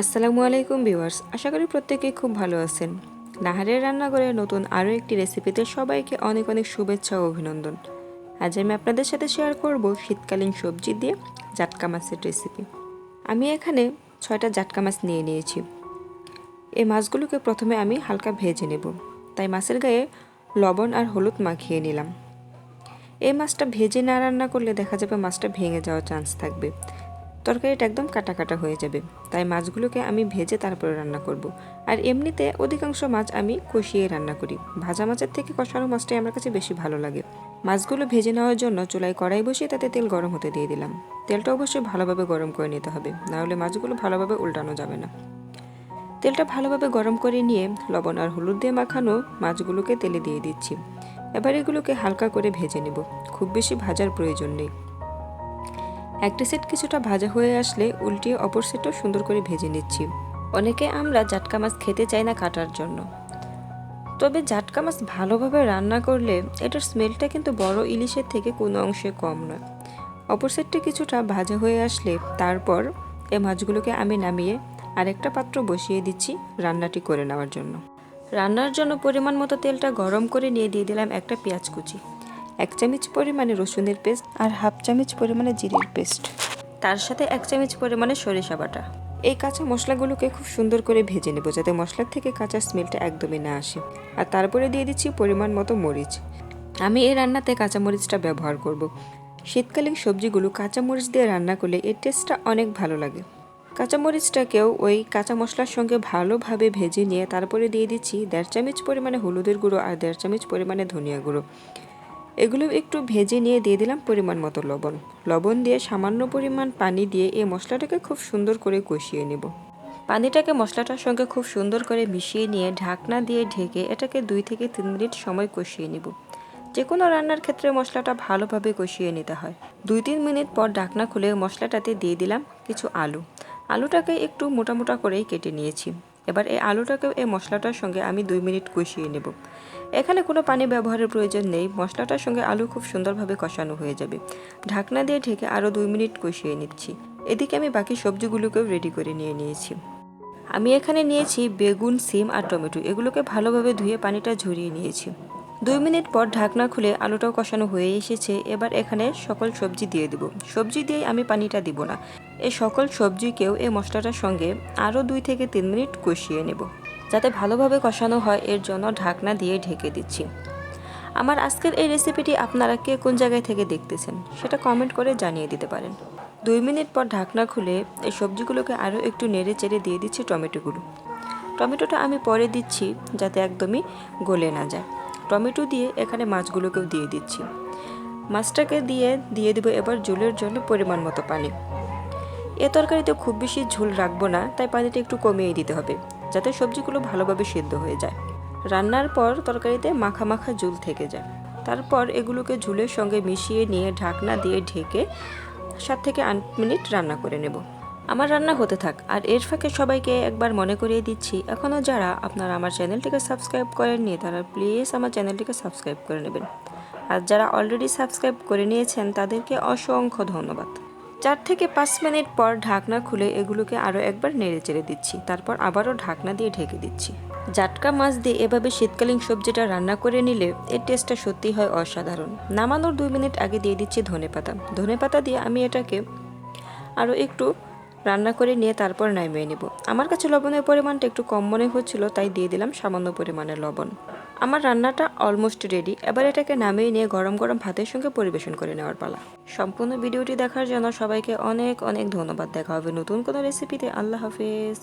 আসসালামু আলাইকুম ভিউয়ার্স, আশা করি প্রত্যেকেই খুব ভালো আছেন। নাহারের রান্নাঘরে নতুন আরও একটি রেসিপিতে সবাইকে অনেক অনেক শুভেচ্ছা ও অভিনন্দন। আজ আমি আপনাদের সাথে শেয়ার করব শীতকালীন সবজি দিয়ে জাটকা মাছের রেসিপি। আমি এখানে ছয়টা জাটকা মাছ নিয়ে নিয়েছি। এই মাছগুলোকে প্রথমে আমি হালকা ভেজে নেব। তাই মাছের গায়ে লবণ আর হলুদ মাখিয়ে নিলাম। এই মাছটা ভেজে না রান্না করলে দেখা যাবে মাছটা ভেঙে যাওয়ার চান্স থাকবে। তরকারিটা একদম কাটা কাটা হয়ে যাবে। তাই মাছগুলোকে আমি ভেজে তারপরে রান্না করব। আর এমনিতে অধিকাংশ মাছ আমি কষিয়ে রান্না করি। ভাজা মাছের থেকে কষানো মাছটাই আমার কাছে বেশি ভালো লাগে। মাছগুলো ভেজে নেওয়ার জন্য চুলায় কড়াই বসিয়ে তাতে তেল গরম হতে দিয়ে দিলাম। তেলটা অবশ্যই ভালোভাবে গরম করে নিতে হবে। নাহলে মাছগুলো ভালোভাবে উল্টানো যাবে না। তেলটা ভালোভাবে গরম করে নিয়ে লবণ আর হলুদ দিয়ে মাখানো মাছগুলোকে তেলে দিয়ে দিচ্ছি। এবার এগুলোকে হালকা করে ভেজে নেব। খুব বেশি ভাজার প্রয়োজন নেই। একটা সেট কিছুটা ভাজা হয়ে আসলে উল্টিয়ে অপর সেটও সুন্দর করে ভেজে নিচ্ছি। অনেকে আমরা জাটকা মাছ খেতে চাই না কাটার জন্য। তবে জাটকা মাছ ভালোভাবে রান্না করলে এটার স্মেলটা কিন্তু বড় ইলিশের থেকে কোনো অংশে কম নয়। অপর সেটটা কিছুটা ভাজা হয়ে আসলে তারপর এ মাছগুলোকে আমি নামিয়ে আরেকটা পাত্র বসিয়ে দিচ্ছি রান্নাটি করে নেওয়ার জন্য। রান্নার জন্য পরিমাণ মতো তেলটা গরম করে নিয়ে দিয়ে দিলাম একটা পেঁয়াজ কুচি। এক চামচ পরিমাণে রসুনের পেস্ট আর হাফ চামচ পরিমাণে জিরের পেস্ট। তার সাথে এক চামচ পরিমাণে সরিষা বাটা। এই কাঁচা মশলাগুলোকে খুব সুন্দর করে ভেজে নেব যাতে মশলার থেকে কাঁচা স্মেলটা একদমই না আসে। আর তারপরে দিয়ে দিচ্ছি পরিমাণ মতো মরিচ। আমি এই রান্নাতে কাঁচা মরিচটা ব্যবহার করব। শীতকালীন সবজিগুলো কাঁচা মরিচ দিয়ে রান্না করলে এর টেস্টটা অনেক ভালো লাগে। কাঁচামরিচটাকেও ওই কাঁচা মশলার সঙ্গে ভালোভাবে ভেজে নিয়ে তারপরে দিয়ে দিচ্ছি দেড় চামচ পরিমাণে হলুদের গুঁড়ো আর দেড় চামচ পরিমাণে ধনিয়া গুঁড়ো। এগুলো একটু ভেজে নিয়ে দিয়ে দিলাম পরিমাণ মতো লবণ। লবণ দিয়ে সামান্য পরিমাণ পানি দিয়ে এই মশলাটাকে খুব সুন্দর করে কষিয়ে নেব। পানিটাকে মশলাটার সঙ্গে খুব সুন্দর করে মিশিয়ে নিয়ে ঢাকনা দিয়ে ঢেকে এটাকে দুই থেকে তিন মিনিট সময় কষিয়ে নেব। যে কোনো রান্নার ক্ষেত্রে মশলাটা ভালোভাবে কষিয়ে নিতে হয়। দুই তিন মিনিট পর ঢাকনা খুলে মশলাটাতে দিয়ে দিলাম কিছু আলু। আলুটাকে একটু মোটা মোটা করেই কেটে নিয়েছি। এবার এই আলুটাকে এই মশলাটার সঙ্গে আমি দুই মিনিট কষিয়ে নেব। এখানে কোনো পানি ব্যবহারের প্রয়োজন নেই, মশলাটার সঙ্গে আলু খুব সুন্দরভাবে কষানো হয়ে যাবে। ঢাকনা দিয়ে ঢেকে আরও দুই মিনিট কষিয়ে নিচ্ছি। এদিকে আমি বাকি সবজিগুলোকেও রেডি করে নিয়ে নিয়েছি। আমি এখানে নিয়েছি বেগুন, সিম আর টমেটো। এগুলোকে ভালোভাবে ধুয়ে পানিটা ঝরিয়ে নিয়েছি। দুই মিনিট পর ঢাকনা খুলে আলুটাও কষানো হয়ে এসেছে, এবার এখানে সকল সবজি দিয়ে দেব। সবজি দিয়ে আমি পানিটা দিব না। এই সকল সবজিকেও এই মশলাটার সঙ্গে আরও দুই থেকে তিন মিনিট কষিয়ে নেব। যাতে ভালোভাবে কষানো হয়, এর জন্য ঢাকনা দিয়ে ঢেকে দিচ্ছি। আমার আজকের এই রেসিপিটি আপনারা কে কোন জায়গায় থেকে দেখতেছেন, সেটা কমেন্ট করে জানিয়ে দিতে পারেন। দুই মিনিট পর ঢাকনা খুলে এই সবজিগুলোকে আরও একটু নেড়ে চেড়ে দিয়ে দিচ্ছি টমেটোগুলো টমেটোটা আমি পরে দিচ্ছি, যাতে একদমই গলে না যায়। টমেটো দিয়ে এখানে মাছগুলোকেও দিয়ে দিচ্ছি। মাছটাকে দিয়ে দিয়ে দেবো এবার ঝোলের জন্য পরিমাণ মতো পানি। এ তরকারিতে খুব বেশি ঝোল রাখব না, তাই পানিটা একটু কমিয়ে দিতে হবে, যাতে সবজিগুলো ভালোভাবে সিদ্ধ হয়ে যায়। রান্নার পর তরকারিতে মাখা মাখা ঝুল থেকে যায়। তারপর এগুলোকে ঝোলের সঙ্গে মিশিয়ে নিয়ে ঢাকনা দিয়ে ঢেকে সাত থেকে আট মিনিট রান্না করে নেব। আমার রান্না হতে থাক, আর এর ফাঁকে সবাইকে একবার মনে করিয়ে দিচ্ছি এখনও যারা আপনারা আমার চ্যানেলটিকে সাবস্ক্রাইব করেননি, তারা প্লিজ আমার চ্যানেলটিকে সাবস্ক্রাইব করে নেবেন। আর যারা অলরেডি সাবস্ক্রাইব করে নিয়েছেন, তাদেরকে অসংখ্য ধন্যবাদ। চার থেকে পাঁচ মিনিট পর ঢাকনা খুলে এগুলোকে আরও একবার নেড়ে চেড়ে দিচ্ছি, তারপর আবারও ঢাকনা দিয়ে ঢেকে দিচ্ছি। জাটকা মাছ দিয়ে এভাবে শীতকালীন সবজিটা রান্না করে নিলে এর টেস্টটা সত্যি হয় অসাধারণ। নামানোর দুই মিনিট আগে দিয়ে দিচ্ছি ধনে পাতা ধনে পাতা দিয়ে আমি এটাকে আরও একটু রান্না করে নিয়ে তারপর নামিয়ে নেব। আমার কাছে লবণের পরিমাণটা একটু কম মনে হচ্ছিল, তাই দিয়ে দিলাম সামান্য পরিমাণের লবণ। আমার রান্নাটা অলমোস্ট রেডি এবার এটাকে নামিয়ে নিয়ে গরম গরম ভাতের সঙ্গে পরিবেশন করে নেওয়ার পালা। সম্পূর্ণ ভিডিওটি দেখার জন্য সবাইকে অনেক অনেক ধন্যবাদ। দেখা হবে নতুন কোনো রেসিপিতে আল্লাহ হাফেজ।